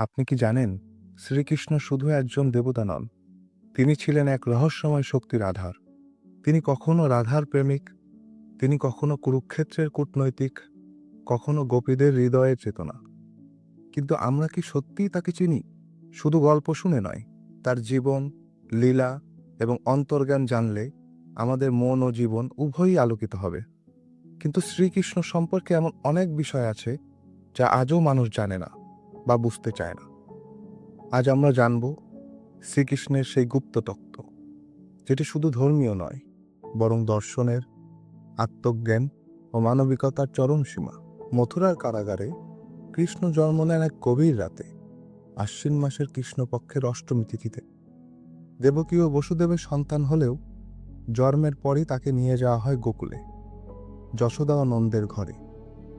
আপনি কি জানেন, শ্রীকৃষ্ণ শুধু একজন দেবতা নন, তিনি ছিলেন এক রহস্যময় শক্তির আধার। তিনি কখনো রাধার প্রেমিক, তিনি কখনো কুরুক্ষেত্রের কূটনৈতিক, কখনো গোপীদের হৃদয়ের চেতনা। কিন্তু আমরা কি সত্যিই তাকে চিনি? শুধু গল্প শুনে নয়, তার জীবন, লীলা এবং অন্তর্জ্ঞান জানলে আমাদের মন ও জীবন উভয়ই আলোকিত হবে। কিন্তু শ্রীকৃষ্ণ সম্পর্কে এমন অনেক বিষয় আছে, যা আজও মানুষ জানে না। বা বুঝতে চায় না। আজ আমরা জানব শ্রীকৃষ্ণের সেই গুপ্ত তত্ত্ব, যেটি শুধু ধর্মীয় নয়, বরং দর্শনের, আত্মজ্ঞান ও মানবিকতার চরম সীমা। মথুরার কারাগারে কৃষ্ণ জন্ম নেন এক গভীর রাতে, আশ্বিন মাসের কৃষ্ণপক্ষের অষ্টমী তিথিতে। দেবকী ও বসুদেবের সন্তান হলেও জন্মের পরই তাকে নিয়ে যাওয়া হয় গোকুলে, যশোদা ও নন্দের ঘরে।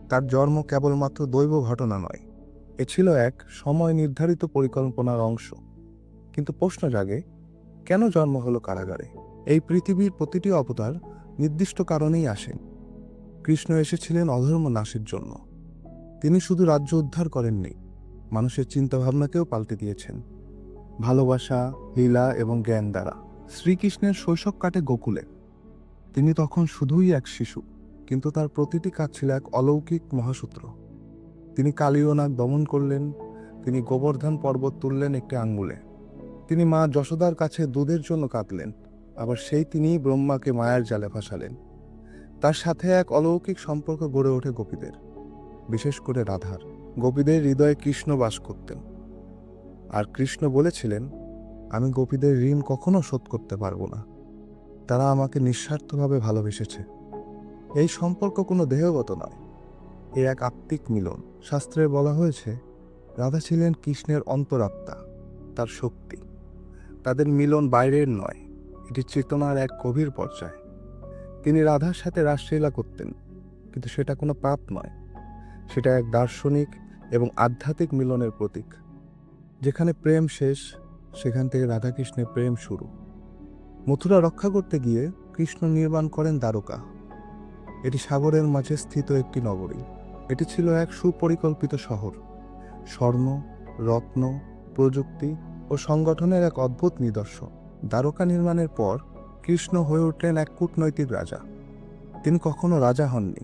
তার জন্ম কেবলমাত্র দৈব ঘটনা নয় এ ছিল এক সময় নির্ধারিত পরিকল্পনার অংশ। কিন্তু প্রশ্ন জাগে, কেন জন্ম হলো কারাগারে? এই পৃথিবীর প্রতিটি অবতার নির্দিষ্ট কারণেই আসেন কৃষ্ণ এসেছিলেন অধর্ম নাশের জন্য। তিনি শুধু রাজ্য উদ্ধার করেননি, মানুষের চিন্তাভাবনাকেও পাল্টে দিয়েছেন। ভালোবাসা, লীলা এবং জ্ঞান দ্বারা। শ্রীকৃষ্ণের শৈশব কাটে গোকুলে। তিনি তখন শুধুই এক শিশু, কিন্তু তার প্রতিটি কাজ ছিল এক অলৌকিক মহাসূত্র। তিনি কালীয়নাগ দমন করলেন, তিনি গোবর্ধন পর্বত তুললেন একটি আঙ্গুলে। তিনি মা যশোদার কাছে দুধের জন্য কাঁদলেন, আবার সেই তিনিই ব্রহ্মাকে মায়ার জালে ফাঁসালেন তার সাথে এক অলৌকিক সম্পর্ক গড়ে ওঠে গোপীদের, বিশেষ করে রাধার। গোপীদের হৃদয়ে কৃষ্ণ বাস করতেন। আর কৃষ্ণ বলেছিলেন, আমি গোপীদের ঋণ কখনো শোধ করতে পারব না। তারা আমাকে নিঃস্বার্থভাবে ভালোবেসেছে। এই সম্পর্ক কোনো দেহগত নয়। এ এক আত্মিক মিলন। শাস্ত্রে বলা হয়েছে, রাধা ছিলেন কৃষ্ণের অন্তরাত্মা, তার শক্তি। তাদের মিলন বাইরের নয়, এটি চেতনার এক গভীর পর্যায়। তিনি রাধার সাথে রাসলীলা করতেন, কিন্তু সেটা কোনো পাপ নয়। সেটা এক দার্শনিক এবং আধ্যাত্মিক মিলনের প্রতীক। যেখানে প্রেম শেষ, সেখান থেকে রাধাকৃষ্ণের প্রেম শুরু। মথুরা রক্ষা করতে গিয়ে কৃষ্ণ নির্মাণ করেন দ্বারকা। এটি সাগরের মাঝে স্থিত একটি নগরী। এটি ছিল এক সুপরিকল্পিত শহর। স্বর্ণ, রত্ন, প্রযুক্তি ও সংগঠনের এক অদ্ভুত নিদর্শন। দ্বারকা নির্মাণের পর কৃষ্ণ হয়ে উঠলেন এক কূটনৈতিক রাজা। তিনি কখনো রাজা হননি,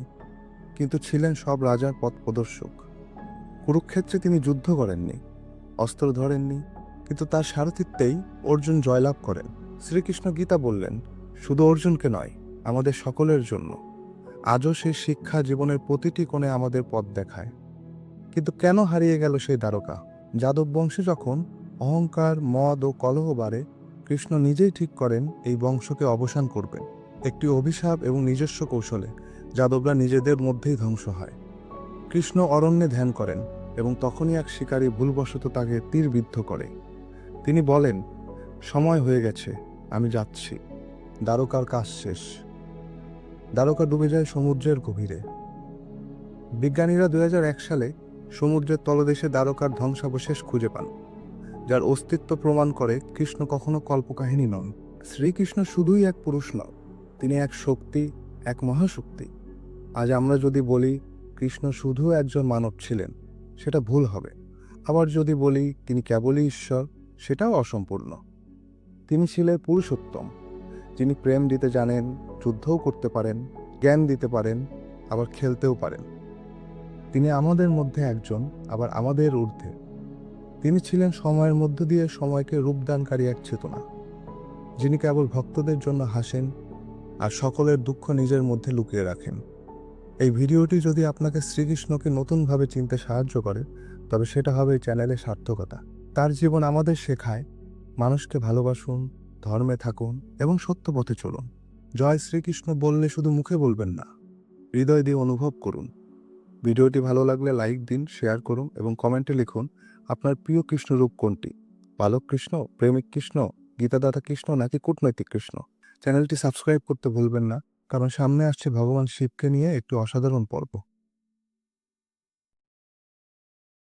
কিন্তু ছিলেন সব রাজার পথ প্রদর্শক। কুরুক্ষেত্রে তিনি যুদ্ধ করেননি, অস্ত্র ধরেননি, কিন্তু তার সারথিত্বেই অর্জুন জয়লাভ করেন। শ্রীকৃষ্ণ গীতা বললেন, শুধু অর্জুনকে নয়, আমাদের সকলের জন্য। আজও সেই শিক্ষা জীবনের প্রতিটি কোণে আমাদের পথ দেখায়। কিন্তু কেন হারিয়ে গেল সেই দ্বারকা? যাদব বংশে যখন অহংকার, মদ ও কলহ বাড়ে, কৃষ্ণ নিজেই ঠিক করেন এই বংশকে অবসান করবেন। একটি অভিশাপ এবং নিজস্ব কৌশলে যাদবরা নিজেদের মধ্যেই ধ্বংস হয়। কৃষ্ণ অরণ্যে ধ্যান করেন এবং তখনই এক শিকারী ভুলবশত তাকে তীরবিদ্ধ করে। তিনি বলেন, সময় হয়ে গেছে, আমি যাচ্ছি। দ্বারকার কাজ শেষ। দ্বারকা ডুবে যায় সমুদ্রের গভীরে। বিজ্ঞানীরা দুই হাজার এক সালে সমুদ্রের তলদেশে দ্বারকার ধ্বংসাবশেষ খুঁজে পান, যার অস্তিত্ব প্রমাণ করে কৃষ্ণ কখনো কল্পকাহিনী নন। শ্রীকৃষ্ণ শুধুই এক পুরুষ নন, তিনি এক শক্তি, এক মহাশক্তি। আজ আমরা যদি বলি কৃষ্ণ শুধু একজন মানব ছিলেন, সেটা ভুল হবে। আবার যদি বলি তিনি কেবলই ঈশ্বর, সেটাও অসম্পূর্ণ। তিনি ছিলেন পুরুষোত্তম। যিনি প্রেম দিতে জানেন, যুদ্ধও করতে পারেন, জ্ঞান দিতে পারেন, আবার খেলতেও পারেন। তিনি আমাদের মধ্যে একজন, আবার আমাদের ঊর্ধ্বে। তিনি ছিলেন সময়ের মধ্য দিয়ে সময়কে রূপদানকারী এক চেতনা। যিনি কেবল ভক্তদের জন্য হাসেন আর সকলের দুঃখ নিজের মধ্যে লুকিয়ে রাখেন। এই ভিডিওটি যদি আপনাকে শ্রীকৃষ্ণকে নতুনভাবে চিনতে সাহায্য করে, তবে সেটা হবে চ্যানেলের সার্থকতা। তার জীবন আমাদের শেখায়। মানুষকে ভালোবাসুন ধর্মে থাকুন এবং সত্য পথে চলুন। জয় শ্রীকৃষ্ণ বললে শুধু মুখে বলবেন না, হৃদয় দিয়ে অনুভব করুন। ভিডিওটি ভালো লাগলে লাইক দিন, শেয়ার করুন এবং কমেন্টে লিখুন, আপনার প্রিয় কৃষ্ণরূপ কোনটি? বালক কৃষ্ণ, প্রেমিক কৃষ্ণ, গীতাদাতা কৃষ্ণ নাকি কূটনৈতিক কৃষ্ণ? চ্যানেলটি সাবস্ক্রাইব করতে ভুলবেন না, কারণ সামনে আসছে ভগবান শিবকে নিয়ে একটি অসাধারণ পর্ব।